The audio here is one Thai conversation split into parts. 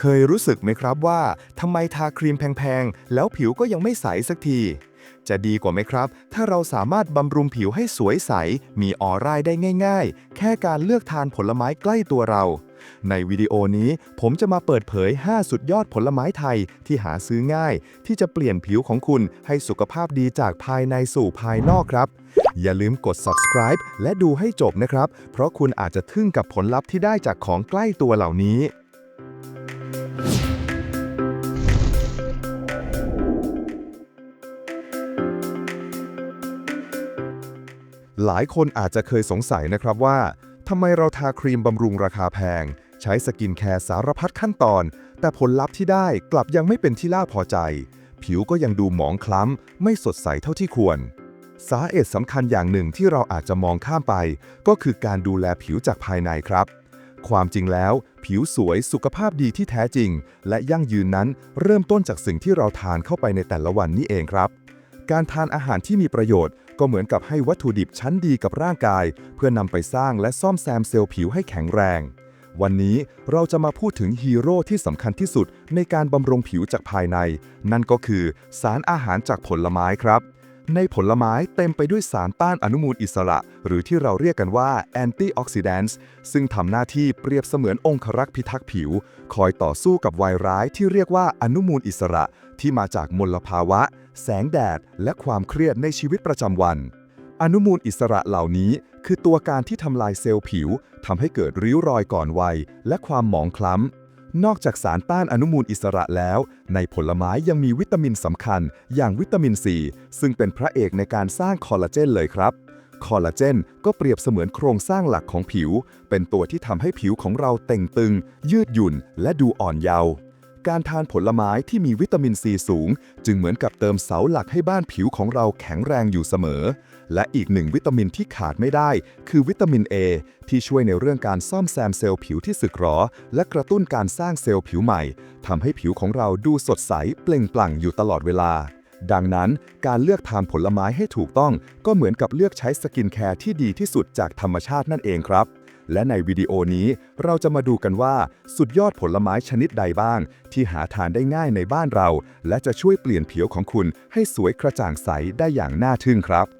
เคยรู้สึกไหมครับว่าทำไมทาครีมแพงๆ แล้วผิวก็ยังไม่ใสสักที จะดีกว่าไหมครับ ถ้าเราสามารถบำรุงผิวให้สวยใส มีออร่าได้ง่าย ๆ แค่การเลือกทานผลไม้ใกล้ตัวเรา ในวิดีโอนี้ผมจะมาเปิดเผย 5 สุดยอดผลไม้ไทยที่หาซื้อง่าย ที่จะเปลี่ยนผิวของคุณให้สุขภาพดีจากภายในสู่ภายนอกครับ อย่าลืมกด subscribe และดูให้จบนะครับ เพราะคุณอาจจะทึ่งกับผลลัพธ์ที่ได้จากของใกล้ตัวเหล่านี้ หลายคนอาจจะเคยสงสัยนะครับว่าทำไมเราทาครีมบำรุงราคาแพง ใช้สกินแคร์สารพัดขั้นตอน แต่ผลลัพธ์ที่ได้กลับยังไม่เป็นที่น่าพอใจ ผิวก็ยังดูหมองคล้ำ ไม่สดใสเท่าที่ควร สาเหตุสำคัญอย่างหนึ่งที่เราอาจจะมองข้ามไป ก็คือการดูแลผิวจากภายในครับ ความจริงแล้ว ผิวสวยสุขภาพดีที่แท้จริง และยั่งยืนนั้นเริ่มต้นจากสิ่งที่เราทานเข้าไปในแต่ละวันนี่เองครับ การทานอาหารที่มีประโยชน์ ก็เหมือนกับให้วัตถุดิบชั้นดีกับร่างกาย เพื่อนำไปสร้างและซ่อมแซมเซลล์ผิวให้แข็งแรง วันนี้เราจะมาพูดถึงฮีโร่ที่สำคัญที่สุดในการบำรุงผิวจากภายใน นั่นก็คือสารอาหารจากผลไม้ครับ ในผลไม้เต็มไปด้วยสารต้านอนุมูลอิสระ หรือที่เราเรียกกันว่าแอนตี้ออกซิแดนต์ซึ่งทำหน้าที่เปรียบเสมือนองครักษ์พิทักษ์ผิว คอยต่อสู้กับไวร้ายที่เรียกว่าอนุมูลอิสระ ที่มาจากมลภาวะ แสงแดด และความเครียดในชีวิตประจำวัน อนุมูลอิสระเหล่านี้ คือตัวการที่ทำลายเซลล์ผิวทำให้เกิดริ้วรอยก่อนวัย และความหมองคล้ำ นอกจากสารต้านอนุมูลอิสระแล้ว ในผลไม้ยังมีวิตามินสำคัญ อย่างวิตามินซีซึ่งเป็นพระเอกในการสร้างคอลลาเจนเลยครับ คอลลาเจนก็เปรียบเสมือนโครงสร้างหลักของผิว เป็นตัวที่ทำให้ผิวของเราเต่งตึง ยืดหยุ่น และดูอ่อนเยาว์การทานผลไม้ที่มีวิตามินซีสูง จึงเหมือนกับเติมเสาหลักให้บ้านผิวของเราแข็งแรงอยู่เสมอ และอีกหนึ่งวิตามินที่ขาดไม่ได้ คือวิตามิน A ที่ช่วยในเรื่องการซ่อมแซมเซลล์ผิวที่สึกหรอ และกระตุ้นการสร้างเซลล์ผิวใหม่ทำให้ผิวของเราดูสดใสเปล่งปลั่งอยู่ตลอดเวลา ดังนั้นการเลือกทานผลไม้ให้ถูกต้อง ก็เหมือนกับเลือกใช้สกินแคร์ที่ดีที่สุดจากธรรมชาตินั่นเองครับและในวิดีโอนี้เราจะมาดูกันว่า สุดยอดผลไม้ชนิดใดบ้าง ที่หาทานได้ง่ายในบ้านเรา และจะช่วยเปลี่ยนผิวของคุณให้สวยกระจ่างใสได้อย่างน่าทึ่งครับ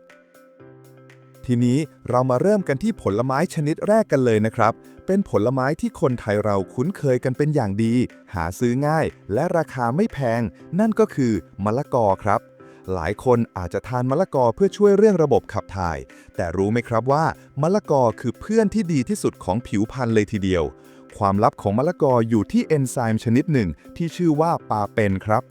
ทีนี้เรามาเริ่มกันที่ผลไม้ชนิดแรกกันเลยนะครับ เป็นผลไม้ที่คนไทยเราคุ้นเคยกันเป็นอย่างดี หาซื้อง่าย และราคาไม่แพง นั่นก็คือมะละกอครับ หลายคนอาจจะทานมะละกอเพื่อช่วยเรื่องระบบขับถ่าย แต่รู้ไหมครับว่ามะละกอคือเพื่อนที่ดีที่สุดของผิวพรรณเลยทีเดียว ความลับของมะละกออยู่ที่เอนไซม์ชนิดหนึ่งที่ชื่อว่าปาเปนครับ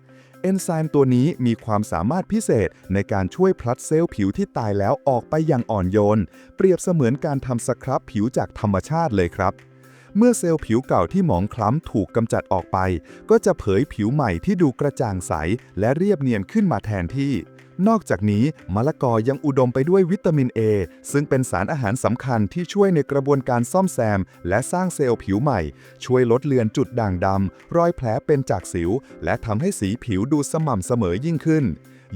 เอนไซม์ตัวนี้มีความสามารถพิเศษในการช่วยพลัดเซลล์ผิวที่ตายแล้วออกไปอย่างอ่อนโยน เปรียบเสมือนการทำสครับผิวจากธรรมชาติเลยครับ เมื่อเซลล์ผิวเก่าที่หมองคล้ำถูกกำจัดออกไป ก็จะเผยผิวใหม่ที่ดูกระจ่างใส และเรียบเนียนขึ้นมาแทนที่ นอกจากนี้มะละกอยังอุดมไปด้วยวิตามิน A ซึ่งเป็นสารอาหารสำคัญที่ช่วยในกระบวนการซ่อมแซม และสร้างเซลล์ผิวใหม่ ช่วยลดเลือนจุดด่างดำรอยแผลเป็นจากสิว และทำให้สีผิวดูสม่ำเสมอยิ่งขึ้น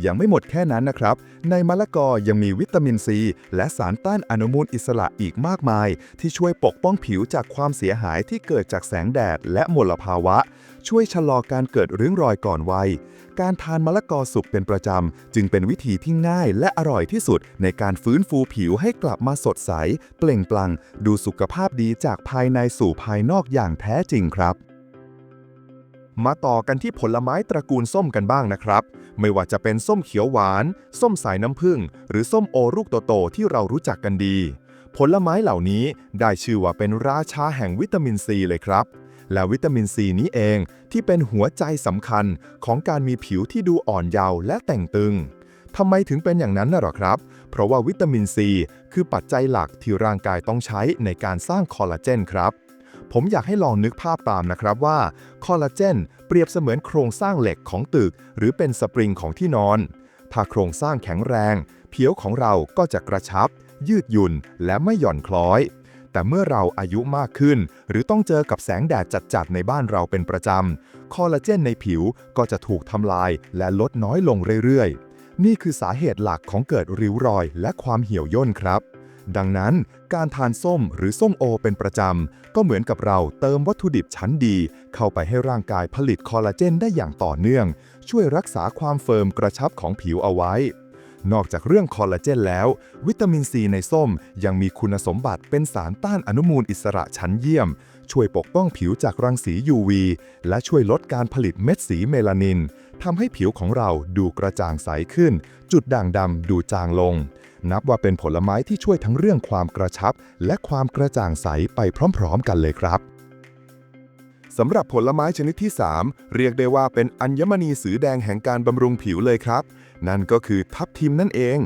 ยังไม่หมดแค่นั้นนะครับ ในมะละกอยังมีวิตามินซี และสารต้านอนุมูลอิสระอีกมากมาย ที่ช่วยปกป้องผิวจากความเสียหายที่เกิดจากแสงแดดและมลภาวะ ช่วยชะลอการเกิดริ้วรอยก่อนวัย การทานมะละกอสุกเป็นประจำ จึงเป็นวิธีที่ง่ายและอร่อยที่สุด ในการฟื้นฟูผิวให้กลับมาสดใส เปล่งปลั่ง ดูสุขภาพดีจากภายในสู่ภายนอกอย่างแท้จริงครับมาต่อกันที่ผลไม้ตระกูลส้มกันบ้างนะครับ ไม่ว่าจะเป็นส้มเขียวหวาน ส้มสายน้ำผึ้งหรือส้มโอลูกโตๆที่เรารู้จักกันดี ผลไม้เหล่านี้ได้ชื่อว่าเป็นราชาแห่งวิตามินซีเลยครับ และวิตามินซีนี้เองที่เป็นหัวใจสำคัญของการมีผิวที่ดูอ่อนเยาว์และแต่งตึงทำไมถึงเป็นอย่างนั้นน่ะหรอครับ เพราะว่าวิตามินซีคือปัจจัยหลักที่ร่างกายต้องใช้ในการสร้างคอลลาเจนครับ ผมอยากให้ลองนึกภาพตามนะครับว่าคอลลาเจนเปรียบเสมือนโครงสร้างเหล็กของตึก หรือเป็นสปริงของที่นอน ถ้าโครงสร้างแข็งแรง ผิวของเราก็จะกระชับ ยืดหยุ่นและไม่หย่อนคล้อย แต่เมื่อเราอายุมากขึ้น หรือต้องเจอกับแสงแดดจัดๆในบ้านเราเป็นประจำ คอลลาเจนในผิวก็จะถูกทำลายและลดน้อยลงเรื่อยๆ นี่คือสาเหตุหลักของเกิดริ้วรอยและความเหี่ยวย่นครับ ดังนั้นการทานส้มหรือส้มโอเป็นประจำ ก็เหมือนกับเราเติมวัตถุดิบชั้นดี เข้าไปให้ร่างกายผลิตคอลลาเจนได้อย่างต่อเนื่อง ช่วยรักษาความเฟิร์มกระชับของผิวเอาไว้ นอกจากเรื่องคอลลาเจนแล้ว วิตามินซีในส้มยังมีคุณสมบัติเป็นสารต้านอนุมูลอิสระชั้นเยี่ยม ช่วยปกป้องผิวจากรังสี UV และช่วยลดการผลิตเม็ดสีเมลานินทำให้ผิวของเราดูกระจ่างใสขึ้น จุดด่างดำดูจางลง นับว่าเป็นผลไม้ที่ช่วยทั้งเรื่องความกระชับ และความกระจ่างใสไปพร้อมๆ กันเลยครับสำหรับผลไม้ชนิดที่ 3 เรียกได้ว่าเป็นอัญมณีสีแดงแห่งการบำรุงผิวเลยครับ นั่นก็คือทับทิมนั่นเอง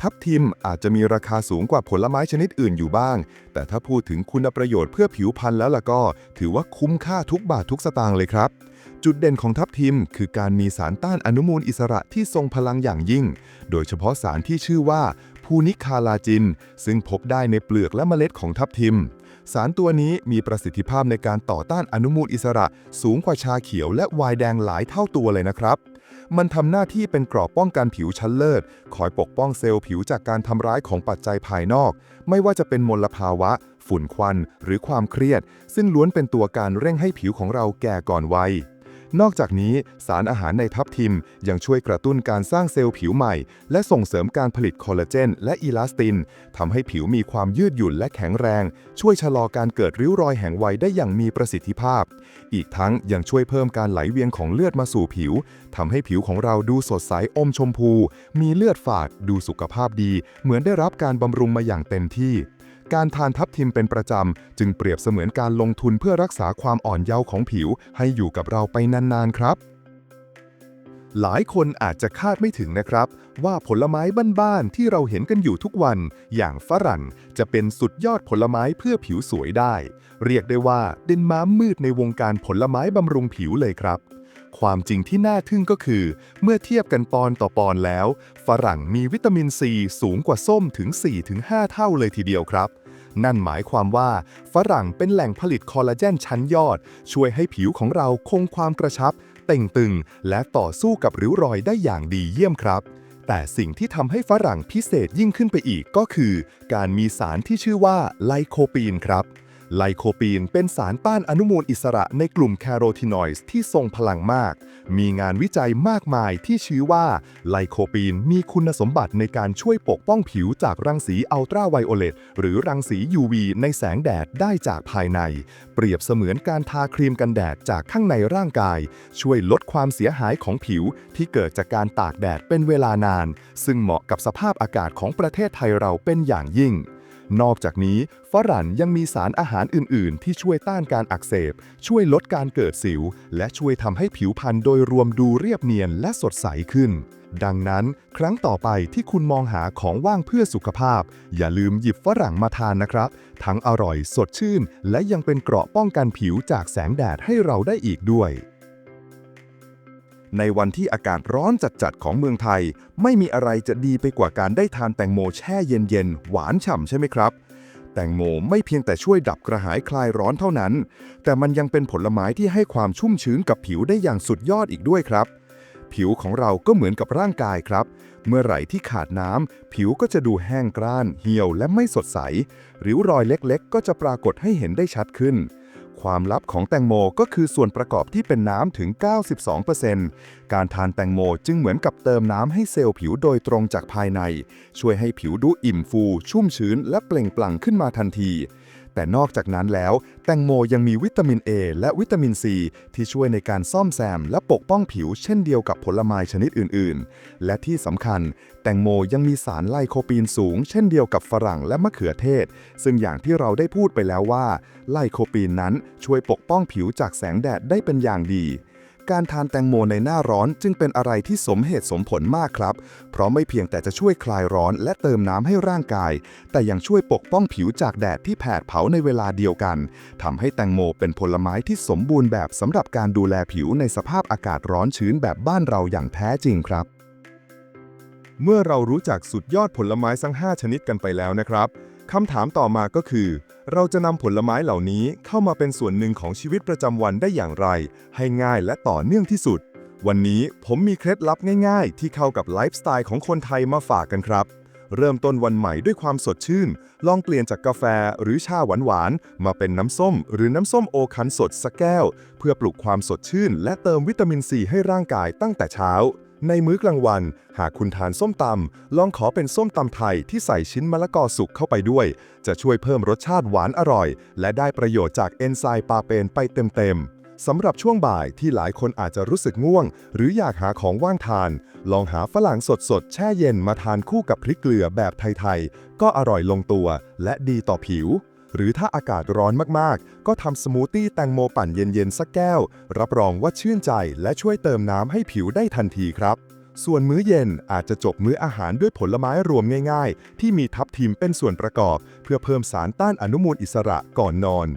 ทับทิมอาจจะมีราคาสูงกว่าผลไม้ชนิดอื่นอยู่บ้าง แต่ถ้าพูดถึงคุณประโยชน์เพื่อผิวพรรณแล้วล่ะก็ ถือว่าคุ้มค่าทุกบาททุกสตางค์เลยครับจุดเด่นของทับทิม คือการมีสารต้านอนุมูลอิสระที่ทรงพลังอย่างยิ่ง โดยเฉพาะสารที่ชื่อว่าพูนิคาลาจิน ซึ่งพบได้ในเปลือกและเมล็ดของทับทิม สารตัวนี้มีประสิทธิภาพในการต่อต้านอนุมูลอิสระ สูงกว่าชาเขียวและไวน์แดงหลายเท่าตัวเลยนะครับ มันทำหน้าที่เป็นกรอบป้องกันผิวชั้นเลิศ คอยปกป้องเซลล์ผิวจากการทำร้ายของปัจจัยภายนอก ไม่ว่าจะเป็นมลภาวะ ฝุ่นควัน หรือความเครียด ซึ่งล้วนเป็นตัวการเร่งให้ผิวของเราแก่ก่อนวัย นอกจากนี้สารอาหารในทับทิมยังช่วยกระตุ้นการสร้างเซลล์ผิวใหม่ และส่งเสริมการผลิตคอลลาเจนและอีลาสตินทำให้ผิวมีความยืดหยุ่นและแข็งแรง ช่วยชะลอการเกิดริ้วรอยแห่งวัยได้อย่างมีประสิทธิภาพ อีกทั้งยังช่วยเพิ่มการไหลเวียนของเลือดมาสู่ผิวทำให้ผิวของเราดูสดใสอมชมพู มีเลือดฝาดดูสุขภาพดี เหมือนได้รับการบำรุงมาอย่างเต็มที่ การทานทับทิมเป็นประจำ จึงเปรียบเสมือนการลงทุนเพื่อรักษาความอ่อนเยาว์ของผิว ให้อยู่กับเราไปนานๆครับ หลายคนอาจจะคาดไม่ถึงนะครับ ว่าผลไม้บ้านๆที่เราเห็นกันอยู่ทุกวัน อย่างฝรั่งจะเป็นสุดยอดผลไม้เพื่อผิวสวยได้ เรียกได้ว่าเป็นม้ามืดในวงการผลไม้บำรุงผิวเลยครับความจริงที่น่าทึ่งก็คือ เมื่อเทียบกันปอนต่อปอนแล้ว ฝรั่งมีวิตามินซีสูงกว่าส้มถึง 4-5 เท่าเลยทีเดียวครับ นั่นหมายความว่าฝรั่งเป็นแหล่งผลิตคอลลาเจนชั้นยอด ช่วยให้ผิวของเราคงความกระชับ เต่งตึง และต่อสู้กับริ้วรอยได้อย่างดีเยี่ยมครับ แต่สิ่งที่ทำให้ฝรั่งพิเศษยิ่งขึ้นไปอีกก็คือ การมีสารที่ชื่อว่าไลโคปีนครับ ไลโคปีนเป็นสารต้านอนุมูลอิสระในกลุ่มแคโรทีนอยด์ที่ทรงพลังมาก มีงานวิจัยมากมายที่ชี้ว่าไลโคปีนมีคุณสมบัติในการช่วยปกป้องผิวจากรังสีอัลตราไวโอเลตหรือรังสี UV ในแสงแดดได้จากภายใน เปรียบเสมือนการทาครีมกันแดดจากข้างในร่างกาย ช่วยลดความเสียหายของผิวที่เกิดจากการตากแดดเป็นเวลานาน ซึ่งเหมาะกับสภาพอากาศของประเทศไทยเราเป็นอย่างยิ่ง นอกจากนี้ ฝรั่งยังมีสารอาหารอื่น ๆ ที่ช่วยต้านการอักเสบ ช่วยลดการเกิดสิว และช่วยทำให้ผิวพรรณโดยรวมดูเรียบเนียนและสดใสขึ้น ดังนั้น ครั้งต่อไปที่คุณมองหาของว่างเพื่อสุขภาพ อย่าลืมหยิบฝรั่งมาทานนะครับ ทั้งอร่อยสดชื่น และยังเป็นเกราะป้องกันผิวจากแสงแดดให้เราได้อีกด้วย ในวันที่อากาศร้อนจัดๆของเมืองไทย ไม่มีอะไรจะดีไปกว่าการได้ทานแตงโมแช่เย็นๆ หวานฉ่ำใช่ไหมครับ แตงโมไม่เพียงแต่ช่วยดับกระหายคลายร้อนเท่านั้น แต่มันยังเป็นผลไม้ที่ให้ความชุ่มชื้นกับผิวได้อย่างสุดยอดอีกด้วยครับ ผิวของเราก็เหมือนกับร่างกายครับ เมื่อไหร่ที่ขาดน้ำผิวก็จะดูแห้งกร้าน เหี่ยวและไม่สดใส ริ้วรอยเล็กๆ ก็จะปรากฏให้เห็นได้ชัดขึ้น ความลับของแตงโมก็คือส่วนประกอบที่เป็นน้ำถึง 92%การทานแตงโมจึงเหมือนกับเติมน้ำให้เซลล์ผิวโดยตรงจากภายใน ช่วยให้ผิวดูอิ่มฟู ชุ่มชื้น และเปล่งปลั่งขึ้นมาทันที แต่นอกจากนั้นแล้ว แตงโมยังมีวิตามิน A และวิตามิน C ที่ช่วยในการซ่อมแซมและปกป้องผิวเช่นเดียวกับผลไม้ชนิดอื่น ๆ และที่สำคัญ แตงโมยังมีสารไลโคปีนสูง เช่นเดียวกับฝรั่งและมะเขือเทศ ซึ่งอย่างที่เราได้พูดไปแล้วว่า ไลโคปีนนั้นช่วยปกป้องผิวจากแสงแดดได้เป็นอย่างดี การทานแตงโมในหน้าร้อนจึงเป็นอะไรที่สมเหตุสมผลมากครับ เพราะไม่เพียงแต่จะช่วยคลายร้อนและเติมน้ำให้ร่างกาย แต่ยังช่วยปกป้องผิวจากแดดที่แผดเผาในเวลาเดียวกันทำให้แตงโมเป็นผลไม้ที่สมบูรณ์แบบสำหรับการดูแลผิวในสภาพอากาศร้อนชื้นแบบบ้านเราอย่างแท้จริงครับ เมื่อเรารู้จักสุดยอดผลไม้ทั้ง 5 ชนิดกันไปแล้วนะครับ คำถามต่อมาก็คือ เราจะนำผลไม้เหล่านี้เข้ามาเป็นส่วนหนึ่งของชีวิตประจำวันได้อย่างไร ให้ง่ายและต่อเนื่องที่สุด วันนี้ผมมีเคล็ดลับง่ายๆ ที่เข้ากับไลฟ์สไตล์ของคนไทยมาฝากกันครับ เริ่มต้นวันใหม่ด้วยความสดชื่น ลองเปลี่ยนจากกาแฟหรือชาหวานๆ มาเป็นน้ำส้ม หรือน้ำส้มโอคันสดสักแก้ว เพื่อปลุกความสดชื่น และเติมวิตามินซีให้ร่างกายตั้งแต่เช้า ในมื้อกลางวัน หากคุณทานส้มตำลองขอเป็นส้มตำไทยที่ใส่ชิ้นมะละกอสุกเข้าไปด้วย จะช่วยเพิ่มรสชาติหวานอร่อย และได้ประโยชน์จากเอนไซม์ปาเปนไปเต็มๆสำหรับช่วงบ่ายที่หลายคนอาจจะรู้สึกง่วง หรืออยากหาของว่างทาน ลองหาฝรั่งสดๆ แช่เย็นมาทานคู่กับพริกเกลือแบบไทยๆ ก็อร่อยลงตัวและดีต่อผิว หรือถ้าอากาศร้อนมากๆ ก็ทำสมูทตี้แตงโมปั่นเย็นๆ สักแก้ว รับรองว่าชื่นใจและช่วยเติมน้ำให้ผิวได้ทันทีครับ ส่วนมื้อเย็นอาจจะจบมื้ออาหารด้วยผลไม้รวมง่าย ๆ ที่มีทับทิมเป็นส่วนประกอบ เพื่อเพิ่มสารต้านอนุมูลอิสระก่อนนอน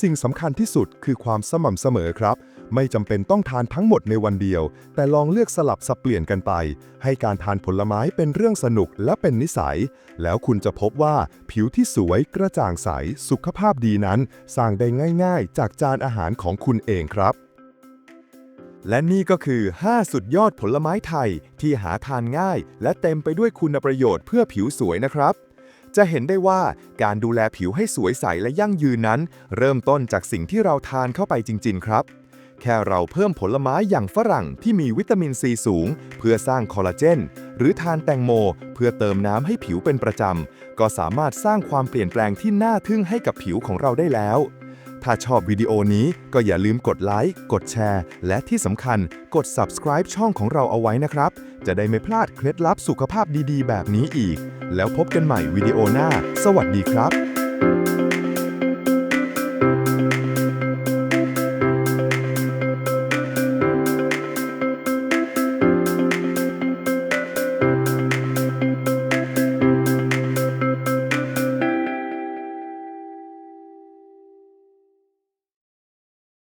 สิ่งสำคัญที่สุดคือความสม่ำเสมอครับ ไม่จำเป็นต้องทานทั้งหมดในวันเดียว แต่ลองเลือกสลับสับเปลี่ยนกันไป ให้การทานผลไม้เป็นเรื่องสนุกและเป็นนิสัย แล้วคุณจะพบว่าผิวที่สวยกระจ่างใส สุขภาพดีนั้น สร้างได้ง่าย ๆ จากจานอาหารของคุณเองครับ และนี่ก็คือ 5 สุดยอดผลไม้ไทยที่หาทานง่าย และเต็มไปด้วยคุณประโยชน์เพื่อผิวสวยนะครับจะเห็นได้ว่าการดูแลผิวให้สวยใสและยั่งยืนนั้น เริ่มต้นจากสิ่งที่เราทานเข้าไปจริง ๆ ครับ แค่เราเพิ่มผลไม้อย่างฝรั่งที่มีวิตามินซีสูง เพื่อสร้างคอลลาเจน หรือทานแตงโม เพื่อเติมน้ำให้ผิวเป็นประจำ ก็สามารถสร้างความเปลี่ยนแปลงที่น่าทึ่งให้กับผิวของเราได้แล้ว ถ้าชอบวิดีโอนี้ก็อย่าลืมกดไลค์ กดแชร์ และที่สำคัญกด subscribe ช่องของเราเอาไว้นะครับ จะได้ไม่พลาดเคล็ดลับสุขภาพดีๆ แบบนี้อีก แล้วพบกันใหม่วิดีโอหน้า สวัสดีครับ